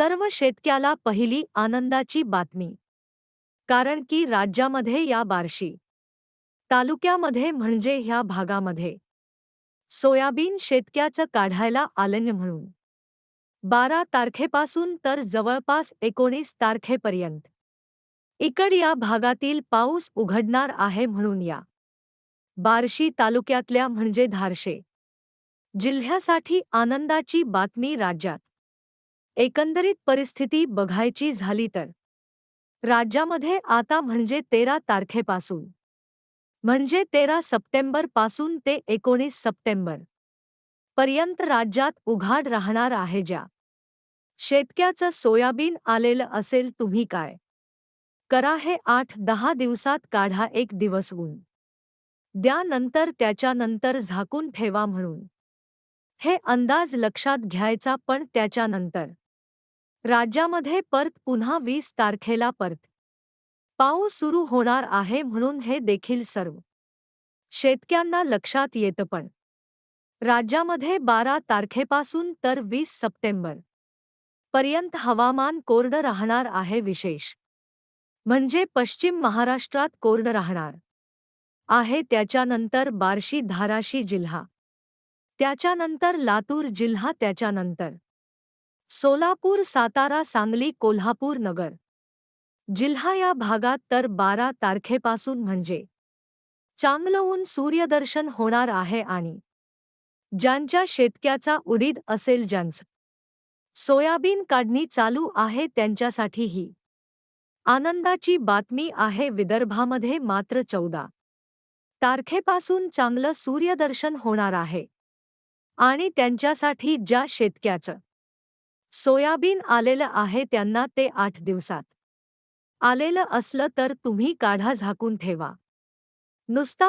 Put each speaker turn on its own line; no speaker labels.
सर्व शेतक्याला पहिली आनंदाची बातमी. कारण की राज्यामध्ये या बार्शी. तालुक्यामध्ये म्हणजे ह्या भागामध्ये. सोयाबीन शेतक्याचं काढायला आलं म्हणून. बारा तारखेपासून तर जवळपास एकोणीस तारखेपर्यंत. इकड या भागातील पाऊस उघडणार आहे म्हणून या. बार्शी तालुक्यातल्या म्हणजे धारशे. जिल्ह्यासाठी आनंदाची बातमी राज्यात. एकंदरीत परिस्थिती बघायची झाली तर. राज्यामध्ये आता म्हणजे तेरा तारखेपासून. म्हणजे तेरा सप्टेंबरपासून ते एकोणीस सप्टेंबर. पर्यंत राज्यात उघाड राहणार आहे ज्या. शेतक्याचं सोयाबीन आलेलं असेल तुम्ही काय? करा हे आठ दहा दिवसात काढा एक दिवस ऊन द्यानंतर त्याच्यानंतर झाकून ठेवा म्हणून. हे अंदाज लक्षात घ्यायचा पण त्याच्यानंतर. राज्यामध्ये परत पुन्हा वीस तारखेला परत. पाऊस सुरू होणार आहे म्हणून हे देखील सर्व. शेतक्यांना लक्षात येतं पण. राज्यामध्ये बारा तारखेपासून तर वीस सप्टेंबर. पर्यंत हवामान कोरडं राहणार आहे विशेष. म्हणजे पश्चिम महाराष्ट्रात कोरडं राहणार. आहे त्याच्यानंतर बार्शी धाराशी जिल्हा. त्याच्यानंतर लातूर जिल्हा त्याच्यानंतर. सोलापूर सातारा सांगली कोल्हापूर नगर. जिल्हा या भागात तर बारा तारखेपासून म्हणजे. चांगलं ऊन सूर्यदर्शन होणार आहे आणि. ज्यांच्या शेतक्याचा उडीद असेल ज्यांचं. सोयाबीन काढणी चालू आहे त्यांच्यासाठीही. आनंदाची बातमी आहे विदर्भामध्ये मात्र चौदा. तारखेपासून चांगलं सूर्यदर्शन होणार आहे. आणि त्यांच्यासाठी ज्या शेतक्याचं. सोयाबीन आलेलं आहे त्यांना ते आठ दिवसात. आलेलं असलं तर तुम्ही काढा झाकून ठेवा. नुसता